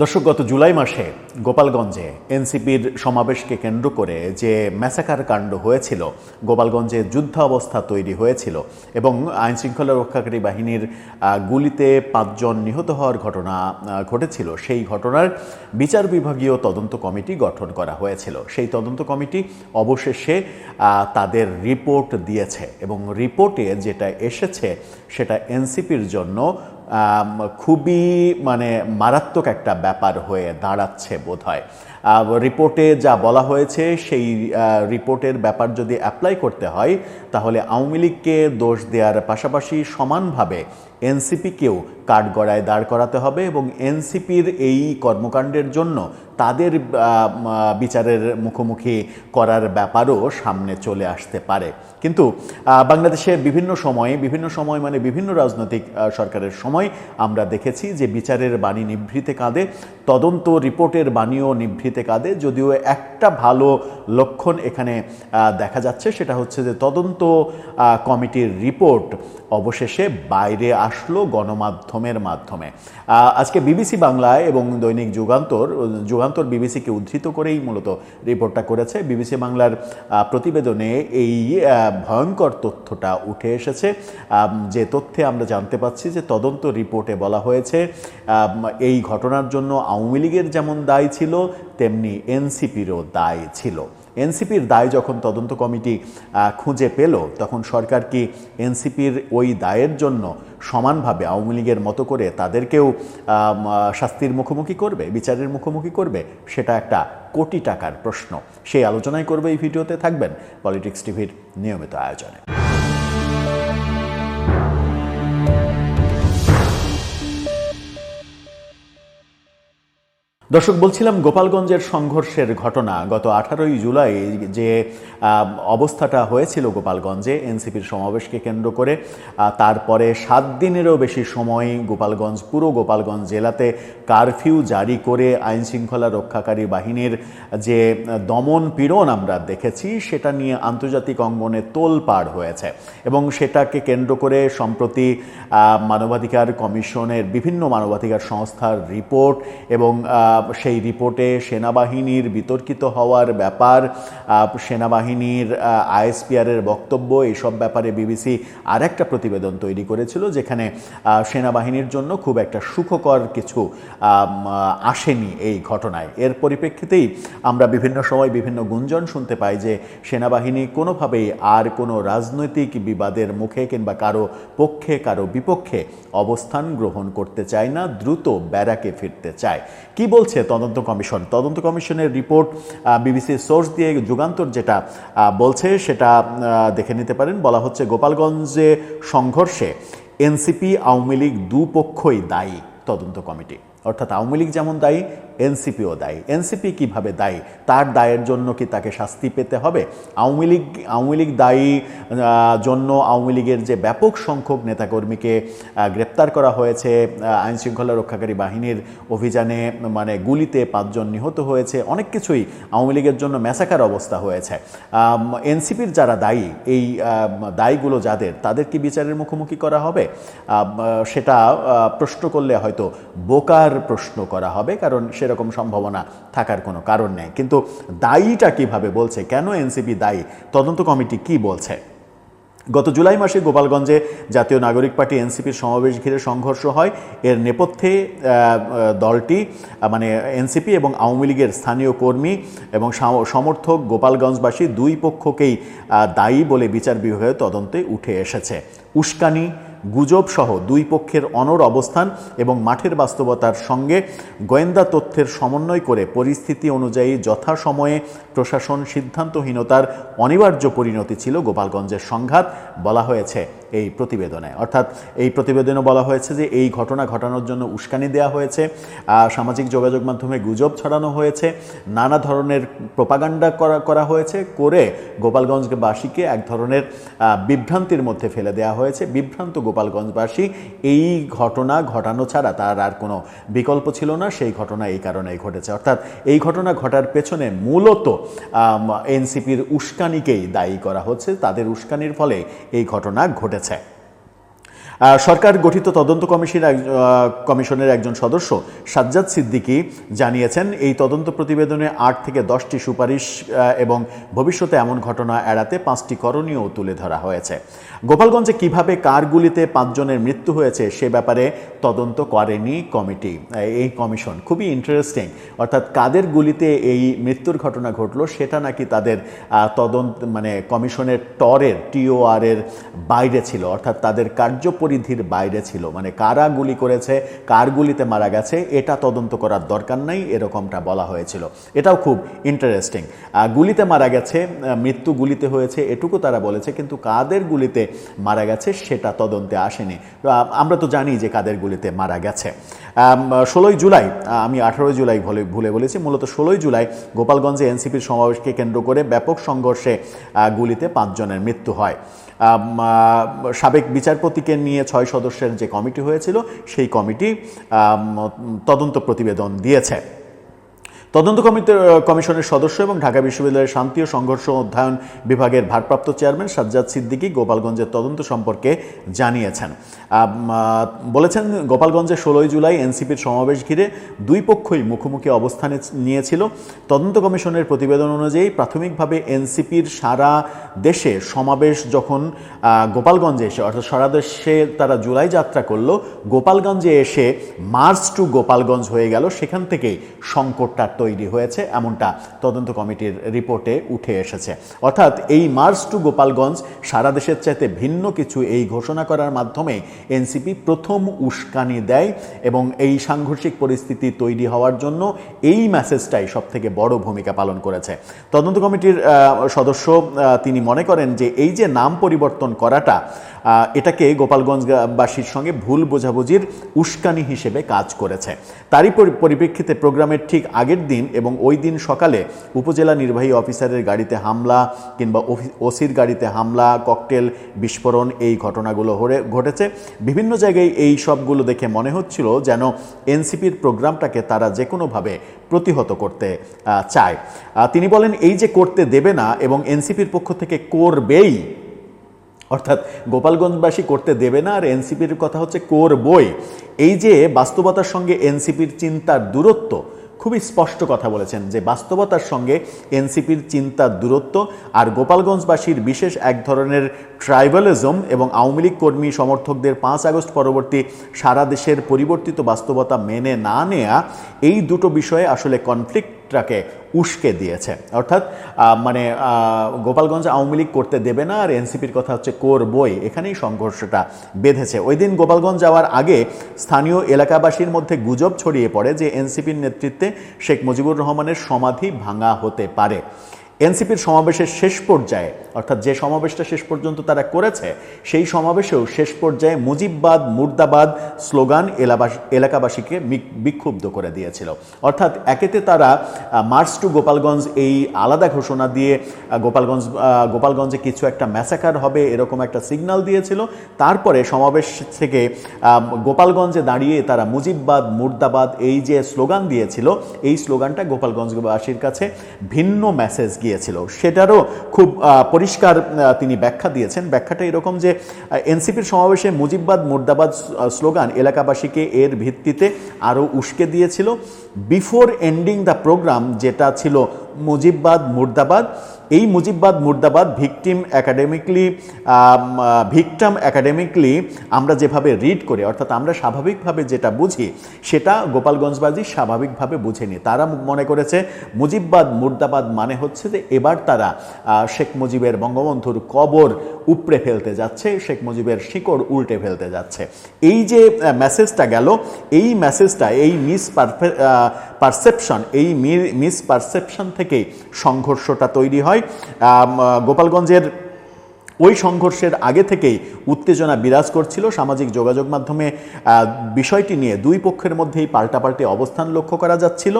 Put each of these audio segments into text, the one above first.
দর্শক, গত জুলাই মাসে গোপালগঞ্জে এনসিপির সমাবেশকে কেন্দ্র করে যে ম্যাসাকার কাণ্ড হয়েছিল, গোপালগঞ্জে যুদ্ধ অবস্থা তৈরি হয়েছিল এবং আইনশৃঙ্খলা রক্ষাকারী বাহিনীর গুলিতে পাঁচজন নিহত হওয়ার ঘটনা ঘটেছিল। সেই ঘটনার বিচার বিভাগীয় তদন্ত কমিটি গঠন করা হয়েছিল। সেই তদন্ত কমিটি অবশেষে তাদের রিপোর্ট দিয়েছে এবং রিপোর্টে যেটা এসেছে, সেটা এনসিপির জন্য খুবই মানে মারাত্মক একটা ব্যাপার হয়ে দাঁড়াচ্ছে বোধ হয় রিপোর্টে যা বলা হয়েছে সেই রিপোর্টের ব্যাপার যদি অ্যাপ্লাই করতে হয়, তাহলে আওয়ামী লীগকে দোষ দেওয়ার পাশাপাশি সমানভাবে এনসিপিকেও কাঠগড়ায় দাঁড় করাতে হবে এবং এনসিপির এই কর্মকাণ্ডের জন্য তাদের বিচারের মুখোমুখি করার ব্যাপারও সামনে চলে আসতে পারে। কিন্তু বাংলাদেশে বিভিন্ন সময়ে, বিভিন্ন সময় মানে বিভিন্ন রাজনৈতিক সরকারের সময় আমরা দেখেছি যে বিচারের বাণী নিভৃতে কাঁদে, তদন্ত রিপোর্টের বাণীও নিভৃতে কাঁদে, যদিও একটা ভালো লক্ষণ এখানে দেখা যাচ্ছে, সেটা হচ্ছে যে তদন্ত কমিটির রিপোর্ট অবশেষে বাইরে আসলো গণমাধ্যমের মাধ্যমে। আজকে বিবিসি বাংলায় এবং দৈনিক যুগান্তর যুগান্তর বিবিসিকে উদ্ধৃত করেই মূলত রিপোর্টটা করেছে। বিবিসি বাংলার প্রতিবেদনে এই ভয়ঙ্কর তথ্যটা উঠে এসেছে। যে তথ্যে আমরা জানতে পাচ্ছি যে তদন্ত রিপোর্টে বলা হয়েছে এই ঘটনার জন্য আওয়ামী লীগের যেমন দায় ছিল, তেমনি এনসিপিরও দায় ছিল। এনসিপির দায় যখন তদন্ত কমিটি খুঁজে পেল, তখন সরকার কি এনসিপির ওই দায়ের জন্য সমানভাবে আওয়ামী লীগের মতো করে তাদেরকেও শাস্তির মুখোমুখি করবে, বিচারের মুখোমুখি করবে? সেটা একটা কোটি টাকার প্রশ্ন। সেই আলোচনায় করবে এই ভিডিওতে, থাকবেন পলিটিক্স টিভির নিয়মিত আয়োজনে। দর্শক, বলছিলাম গোপালগঞ্জের সংঘর্ষের ঘটনা। গত আঠারোই জুলাই যে অবস্থাটা হয়েছিল গোপালগঞ্জে, এনসিপির সমাবেশকে কেন্দ্র করে তারপরে সাত দিনেরও বেশি সময় গোপালগঞ্জ, পুরো গোপালগঞ্জ জেলাতে কারফিউ জারি করে আইন শৃঙ্খলা রক্ষাকারী বাহিনীর যে দমন পীড়ন আমরা দেখেছি, সেটা নিয়ে আন্তর্জাতিক অঙ্গনে তোলপাড় হয়েছে। এবং সেটাকে কেন্দ্র করে সম্প্রতি মানবাধিকার কমিশনের বিভিন্ন মানবাধিকার সংস্থার রিপোর্ট এবং সেই রিপোর্টে সেনাবাহিনীর বিতর্কিত হওয়ার ব্যাপার সেনাবাহিনীর আইএসপিআরের বক্তব্য এইসব ব্যাপারে বিবিসি আর একটা প্রতিবেদন তৈরি করেছিল যেখানে সেনাবাহিনীর জন্য খুব একটা সুখকর কিছু আসেনি এই ঘটনায়। এর পরিপ্রেক্ষিতেই আমরা বিভিন্ন সময় বিভিন্ন গুঞ্জন শুনতে পাই যে সেনাবাহিনী কোনোভাবেই আর কোনো রাজনৈতিক বিবাদের মুখে কিংবা কারও পক্ষে, কারও বিপক্ষে অবস্থান গ্রহণ করতে চায় না, দ্রুত ব্যারাকে ফিরতে চায়। কি বলছে তদন্ত কমিশন। তদন্ত কমিশনের রিপোর্ট বিবিসির সোর্স দিয়ে যুগান্তর যেটা বলছে সেটা দেখে নিতে পারেন। বলা হচ্ছে গোপালগঞ্জে সংঘর্ষে এনসিপি, আওয়ামী লীগ দুপক্ষই দায়ী তদন্ত কমিটি। অর্থাৎ আওয়ামী লীগ যেমন দায়ী, এনসিপিও দায়ী। এনসিপি কীভাবে দায়ী? তার দায়ের জন্য কি তাকে শাস্তি পেতে হবে? আওয়ামী লীগ আওয়ামী লীগ দায়ী জন্য আওয়ামী লীগের যে ব্যাপক সংখ্যক নেতাকর্মীকে গ্রেপ্তার করা হয়েছে আইন শৃঙ্খলা রক্ষাকারী বাহিনীর অভিযানে মানে গুলিতে পাঁচজন নিহত হয়েছে, অনেক কিছুই আওয়ামী লীগের জন্য ম্যাসাকার অবস্থা হয়েছে। এনসিপির যারা দায়ী, এই দায়ীগুলো যাদের, তাদের কি বিচারের মুখোমুখি করা হবে? সেটা প্রশ্ন করলে হয়তো বোকার প্রশ্ন করা হবে, কারণ সেরকম সম্ভাবনা থাকার কোনো কারণ নেই। কিন্তু দায়ীটা কীভাবে বলছে? কেন এনসিপি দায়ী? তদন্ত কমিটি কি বলছে? গত জুলাই মাসে গোপালগঞ্জে জাতীয় নাগরিক পার্টি এনসিপির সমাবেশ ঘিরে সংঘর্ষ হয়। এর নেপথ্যে দলটি মানে এনসিপি এবং আওয়ামী লীগের স্থানীয় কর্মী এবং সাম- সমর্থক গোপালগঞ্জবাসী দুই পক্ষকেই দায়ী বলে বিচার বিভাগের তদন্তে উঠে এসেছে। উস্কানি গুজব সহ দুই পক্ষের অনর অবস্থান এবং মাঠের বাস্তবতার সঙ্গে গোয়েন্দা তথ্যের সমন্বয় করে পরিস্থিতি অনুযায়ী যথাসময়ে প্রশাসন সিদ্ধান্তহীনতার অনিবার্য পরিণতি ছিল গোপালগঞ্জের সংঘাত বলা হয়েছে। এই প্রতিবেদনে। অর্থাৎ এই প্রতিবেদনে বলা হয়েছে যে এই ঘটনা ঘটানোর জন্য উস্কানি দেওয়া হয়েছে সামাজিক যোগাযোগ মাধ্যমে গুজব ছড়ানো হয়েছে, নানা ধরনের প্রপাগান্ডা করা করা হয়েছে, করে গোপালগঞ্জবাসীকে এক ধরনের বিভ্রান্তির মধ্যে ফেলে দেওয়া হয়েছে। বিভ্রান্ত গোপালগঞ্জবাসী, এই ঘটনা ঘটানো ছাড়া তার আর কোনো বিকল্প ছিল না, সেই ঘটনা এই কারণেই ঘটেছে। অর্থাৎ এই ঘটনা ঘটার পেছনে মূলত এনসিপির উস্কানিকেই দায়ী করা হচ্ছে। তাদের উস্কানির ফলে এই ঘটনা ঘটেছে আহ, সরকার গঠিত তদন্ত কমিশন কমিশনের একজন সদস্য সাজ্জাদ সিদ্দিকী জানিয়েছেন, এই তদন্ত প্রতিবেদনে আট থেকে দশটি সুপারিশ এবং ভবিষ্যতে এমন ঘটনা এড়াতে পাঁচটি করণীয় তুলে ধরা হয়েছে। গোপালগঞ্জে কীভাবে কার গুলিতে পাঁচজনের মৃত্যু হয়েছে সে ব্যাপারে তদন্ত করেনি কমিটি। এই কমিশন খুবই ইন্টারেস্টিং অর্থাৎ কাদের গুলিতে এই মৃত্যুর ঘটনা ঘটলো সেটা নাকি তাদের তদন্ত মানে কমিশনের টরের টিওআর এর বাইরে ছিল, অর্থাৎ তাদের কার্যপরিধির বাইরে ছিল। মানে কারা গুলি করেছে, কার গুলিতে মারা গেছে, এটা তদন্ত করার দরকার নাই, এরকমটা বলা হয়েছিল। এটাও খুব ইন্টারেস্টিং গুলিতে মারা গেছে মৃত্যু গুলিতে হয়েছে, এটুকু তারা বলেছে, কিন্তু কাদের গুলিতে মারা গেছে সেটা তদন্তে আসেনি। আমরা তো জানি যে কাদের গুলিতে মারা গেছে। ষোলোই জুলাই আমি আঠারোই জুলাই ভুলে ভুলে বলেছি, মূলত ষোলোই জুলাই গোপালগঞ্জে এনসিপির সমাবেশকে কেন্দ্র করে ব্যাপক সংঘর্ষে গুলিতে পাঁচজনের মৃত্যু হয়। সাবেক বিচারপতিকে নিয়ে ছয় সদস্যের যে কমিটি হয়েছিল, সেই কমিটি তদন্ত প্রতিবেদন দিয়েছে। তদন্ত কমিটি কমিশনের সদস্য এবং ঢাকা বিশ্ববিদ্যালয়ের শান্তি ও সংঘর্ষ অধ্যয়ন বিভাগের ভারপ্রাপ্ত চেয়ারম্যান সাজ্জাদ সিদ্দিকী গোপালগঞ্জের তদন্ত সম্পর্কে জানিয়েছেন। বলেছেন গোপালগঞ্জে ষোলোই জুলাই এনসিপির সমাবেশ ঘিরে দুই পক্ষই মুখোমুখি অবস্থানে নিয়েছিল। তদন্ত কমিশনের প্রতিবেদন অনুযায়ী প্রাথমিকভাবে এনসিপির সারা দেশে সমাবেশ যখন গোপালগঞ্জে এসে, অর্থাৎ সারা দেশে তারা জুলাই যাত্রা করল, গোপালগঞ্জে এসে মার্চ টু গোপালগঞ্জ হয়ে গেল। সেখান থেকেই সংকটটা তৈরি হয়েছে, এমনটা তদন্ত কমিটির রিপোর্টে উঠে এসেছে। অর্থাৎ এই মার্চ টু গোপালগঞ্জ সারা দেশের চাইতে ভিন্ন কিছু এই ঘোষণা করার মাধ্যমে এনসিপি প্রথম উস্কানি দেয় এবং এই সাংঘর্ষিক পরিস্থিতি তৈরি হওয়ার জন্য এই মেসেজটাই সব থেকে বড় ভূমিকা পালন করেছে। তদন্ত কমিটির সদস্য তিনি মনে করেন যে এই যে নাম পরিবর্তন করাটা এটাকে গোপালগঞ্জবাসীর সঙ্গে ভুল বোঝাবুঝির উস্কানি হিসেবে কাজ করেছে। তারই পরি- পরিপ্রেক্ষিতে প্রোগ্রামের ঠিক আগের দিন এবং ওই দিন সকালে উপজেলা নির্বাহী অফিসারের গাড়িতে হামলা কিংবা ওসির গাড়িতে হামলা, ককটেল বিস্ফোরণ এই ঘটনাগুলো ঘটেছে। বিভিন্ন জায়গায় এই সবগুলো দেখে মনে হচ্ছিল যেন এনসিপির প্রোগ্রামটাকে তারা যে কোনোভাবে প্রতিহত করতে চায়। তিনি বলেন, এই যে করতে দেবে না এবং এনসিপির পক্ষ থেকে করবেই অর্থাৎ গোপালগঞ্জবাসী করতে দেবে না, আর এনসিপির কথা হচ্ছে কোর বই এই যে বাস্তবতার সঙ্গে এনসিপির চিন্তার দূরত্ব, খুবই স্পষ্ট কথা বলেছেন যে বাস্তবতার সঙ্গে এনসিপির চিন্তার দূরত্ব আর গোপালগঞ্জবাসীর বিশেষ এক ধরনের ট্রাইবালিজম এবং আওয়ামী লীগ কর্মী সমর্থকদের পাঁচ আগস্ট পরবর্তী সারা দেশের পরিবর্তিত বাস্তবতা মেনে না নেয়া, এই দুটো বিষয়ে আসলে কনফ্লিক্টটাকে উস্কে দিয়েছে। অর্থাৎ মানে গোপালগঞ্জ আওয়ামী লীগ করতে দেবে না, আর এনসিপির কথা হচ্ছে কোর বই এখানেই সংঘর্ষটা বেঁধেছে। ওই দিন গোপালগঞ্জ যাওয়ার আগে স্থানীয় এলাকাবাসীর মধ্যে গুজব ছড়িয়ে পড়ে যে এনসিপির নেতৃত্বে শেখ মুজিবুর রহমানের সমাধি ভাঙা হতে পারে। এনসিপির সমাবেশের শেষ পর্যায়ে, অর্থাৎ যে সমাবেশটা শেষ পর্যন্ত তারা করেছে, সেই সমাবেশেও শেষ পর্যায়ে মুজিববাদ, মুর্দাবাদ স্লোগান এলাকাবাসীকে বিক্ষুব্ধ করে দিয়েছিল। অর্থাৎ একেতে তারা মার্চ টু গোপালগঞ্জ এই আলাদা ঘোষণা দিয়ে গোপালগঞ্জ গোপালগঞ্জে কিছু একটা ম্যাসাকার হবে এরকম একটা সিগন্যাল দিয়েছিল। তারপরে সমাবেশ থেকে গোপালগঞ্জে দাঁড়িয়ে তারা মুজিববাদ, মুর্দাবাদ এই যে স্লোগান দিয়েছিল, এই স্লোগানটা গোপালগঞ্জবাসীর কাছে ভিন্ন মেসেজ গিয়েছিল। সেটারও খুব পরিষ্কার তিনি ব্যাখ্যা দিয়েছেন। ব্যাখ্যাটা এরকম যে এনসিপির সমাবেশে মুজিববাদ মুর্দাবাদ স্লোগান এলাকাবাসীকে এর ভিত্তিতে আরও উস্কে দিয়েছিল। বিফোর এন্ডিং দ্য প্রোগ্রাম যেটা ছিল মুজিববাদ মুর্দাবাদ এই মুজিববাদ মুর্দাবাদ ভিকটিম একাডেমিকলি ভিকটাম একাডেমিকলি আমরা যেভাবে রিড করি, অর্থাৎ আমরা স্বাভাবিকভাবে যেটা বুঝি, সেটা গোপালগঞ্জবাজি স্বাভাবিকভাবে বুঝেনি। তারা মনে করেছে মুজিববাদ মুর্দাবাদ মানে হচ্ছে যে এবার তারা শেখ মুজিবের বঙ্গবন্ধুর কবর উপড়ে ফেলতে যাচ্ছে, শেখ মুজিবের শিকড় উল্টে ফেলতে যাচ্ছে। এই যে মেসেজটা গেল, এই মেসেজটা এই মিস পারসেপশন এই মিস পারসেপশন থেকেই সংঘর্ষটা তৈরি হয়। আম, গোপালগঞ্জের ওই সংঘর্ষের আগে থেকেই উত্তেজনা বিরাজ করছিল সামাজিক যোগাযোগ মাধ্যমে বিষয়টি নিয়ে। দুই পক্ষের মধ্যেই পাল্টাপাল্টি অবস্থান লক্ষ্য করা যাচ্ছিল।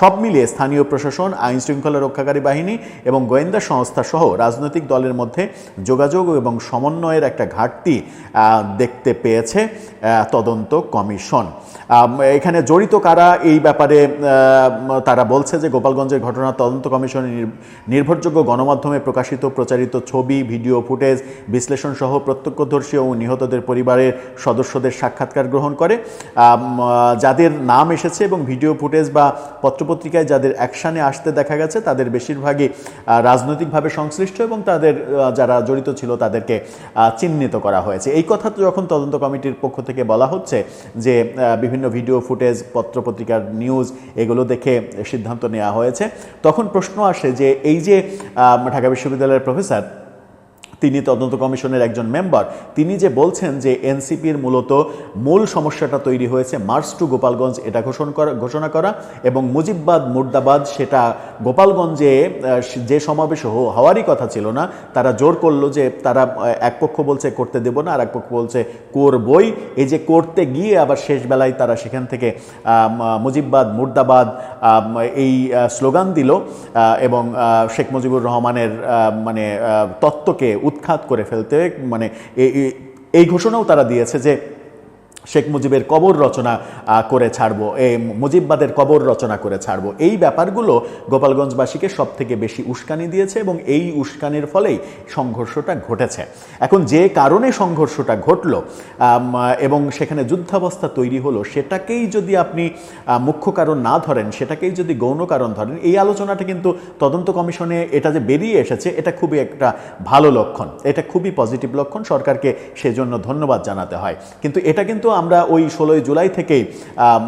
সব মিলিয়ে স্থানীয় প্রশাসন, আইন শৃঙ্খলা রক্ষাকারী বাহিনী এবং গোয়েন্দা সংস্থা সহ রাজনৈতিক দলের মধ্যে যোগাযোগ এবং সমন্বয়ের একটা ঘাটতি দেখতে পেয়েছে তদন্ত কমিশন। এখানে জড়িত কারা এই ব্যাপারে তারা বলছে যে গোপালগঞ্জের ঘটনা তদন্ত কমিশনের নির্ভরযোগ্য গণমাধ্যমে প্রকাশিত প্রচারিত ছবি, ভিডিও, ফুটেজ বিশ্লেষণ সহ প্রত্যক্ষদর্শী ও নিহতদের পরিবারের সদস্যদের সাক্ষাৎকার গ্রহণ করে। যাদের নাম এসেছে এবং ভিডিও, ফুটেজ বা পত্রপত্রিকায় যাদের অ্যাকশানে আসতে দেখা গেছে, তাদের বেশিরভাগই রাজনৈতিকভাবে সংশ্লিষ্ট এবং তাদের যারা জড়িত ছিল তাদেরকে চিহ্নিত করা হয়েছে। এই কথা যখন তদন্ত কমিটির পক্ষ থেকে বলা হচ্ছে যে বিভিন্ন ভিডিও, ফুটেজ, পত্রপত্রিকার নিউজ এগুলো দেখে সিদ্ধান্ত নেওয়া হয়েছে, তখন প্রশ্ন আসে যে, এই যে ঢাকা বিশ্ববিদ্যালয়ের প্রফেসর concept তিনি তদন্ত কমিশনের একজন মেম্বার। তিনি যে বলছেন যে এনসিপির মূলত মূল সমস্যাটা তৈরি হয়েছে মার্চ টু গোপালগঞ্জ, এটা ঘোষণা করা ঘোষণা করা এবং মুজিববাদ, মুর্দাবাদ সেটা গোপালগঞ্জে যে সমাবেশ হওয়ারই কথা ছিল না। তারা জোর করল যে তারা এক পক্ষ বলছে করতে দেব না আর এক পক্ষ বলছে করবই। এই যে করতে গিয়ে আবার শেষ বেলায় তারা সেখান থেকে মুজিববাদ, মুর্দাবাদ এই স্লোগান দিল এবং শেখ মুজিবুর রহমানের মানে তত্ত্বকে উৎখাত করে ফেলতে মানে এই ঘোষণাও তারা দিয়েছে যে শেখ মুজিবের কবর রচনা করে ছাড়বো এই মুজিববাদের কবর রচনা করে ছাড়বো। এই ব্যাপারগুলো গোপালগঞ্জবাসীকে সব থেকে বেশি উস্কানি দিয়েছে এবং এই উস্কানির ফলেই সংঘর্ষটা ঘটেছে। এখন যে কারণে সংঘর্ষটা ঘটলো এবং সেখানে যুদ্ধাবস্থা তৈরি হলো, সেটাকেই যদি আপনি মুখ্য কারণ না ধরেন, সেটাকেই যদি গৌণ কারণ ধরেন, এই আলোচনাটা কিন্তু তদন্ত কমিশনে এটা যে বেরিয়ে এসেছে, এটা খুবই একটা ভালো লক্ষণ, এটা খুবই পজিটিভ লক্ষণ। সরকারকে সেজন্য ধন্যবাদ জানাতে হয়। কিন্তু এটা কিন্তু আমরা ওই ষোলোই জুলাই থেকেই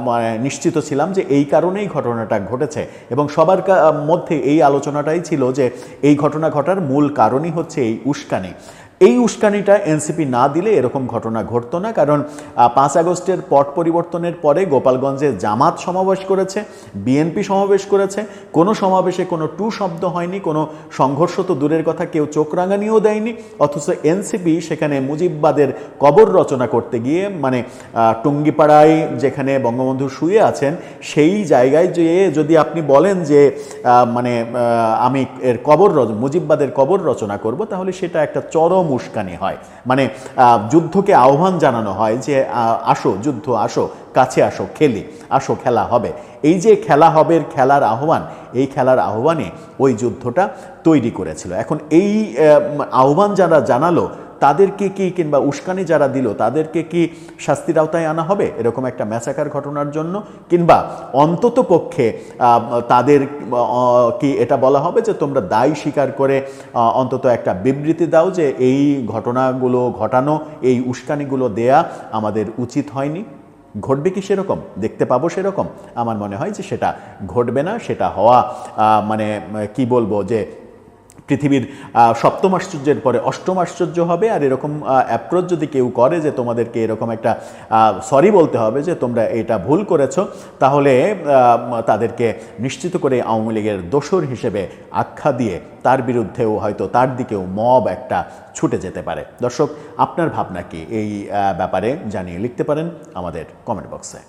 মানে নিশ্চিত ছিলাম যে এই কারণেই ঘটনাটা ঘটেছে। এবং সবার মধ্যে এই আলোচনাটাই ছিল যে এই ঘটনা ঘটার মূল কারণই হচ্ছে এই উস্কানি। এই উস্কানিটা এনসিপি না দিলে এরকম ঘটনা ঘটতো না, কারণ পাঁচ আগস্টের পট পরিবর্তনের পরে গোপালগঞ্জে জামাত সমাবেশ করেছে, বিএনপি সমাবেশ করেছে, কোনো সমাবেশে কোনো টু শব্দ হয়নি, কোনো সংঘর্ষ তো দূরের কথা, কেউ চোখ রাঙানিও দেয়নি, অথচ এনসিপি সেখানে মুজিববাদের কবর রচনা করতে গিয়ে মানে টুঙ্গিপাড়ায় যেখানে বঙ্গবন্ধু শুয়ে আছেন, সেই জায়গায় যেয়ে যদি আপনি বলেন যে মানে আমি এর কবর মুজিববাদের কবর রচনা করব, তাহলে সেটা একটা চরম উস্কানি হয়। মানে যুদ্ধকে আহ্বান জানানো হয় যে আসো, যুদ্ধ, আসো, কাছে আসো, খেলি, আসো, খেলা হবে। এই যে খেলা হবে খেলার আহ্বান, এই খেলার আহ্বানে ওই যুদ্ধটা তৈরি করেছিল। এখন এই আহ্বান যারা জানালো তাদেরকে কি কিংবা উস্কানি যারা দিল, তাদেরকে কি শাস্তির আওতায় আনা হবে? এরকম একটা ম্যাসাকার ঘটনার জন্য কিংবা অন্তত পক্ষে তাদের কি এটা বলা হবে যে তোমরা দায় স্বীকার করে অন্তত একটা বিবৃতি দাও যে এই ঘটনাগুলো ঘটানো, এই উস্কানিগুলো দেয়া আমাদের উচিত হয়নি। ঘটবে কি সেরকম? দেখতে পাবো সেরকম। আমার মনে হয় যে সেটা ঘটবে না, সেটা হওয়া মানে কি বলব যে পৃথিবীর সপ্তম আশ্চর্যের পরে অষ্টম আশ্চর্য হবে। আর এরকম অ্যাপ্রোচ যদি কেউ করে যে তোমাদেরকে এরকম একটা সরি বলতে হবে যে তোমরা এটা ভুল করেছ, তাহলে তাদেরকে নিশ্চিত করে আওয়ামী লীগের দোসর হিসেবে আখ্যা দিয়ে তার বিরুদ্ধেও হয়তো তার দিকেও মব একটা ছুটে যেতে পারে। দর্শক, আপনার ভাবনা কি? এই ব্যাপারে জানিয়ে লিখতে পারেন আমাদের কমেন্ট বক্সে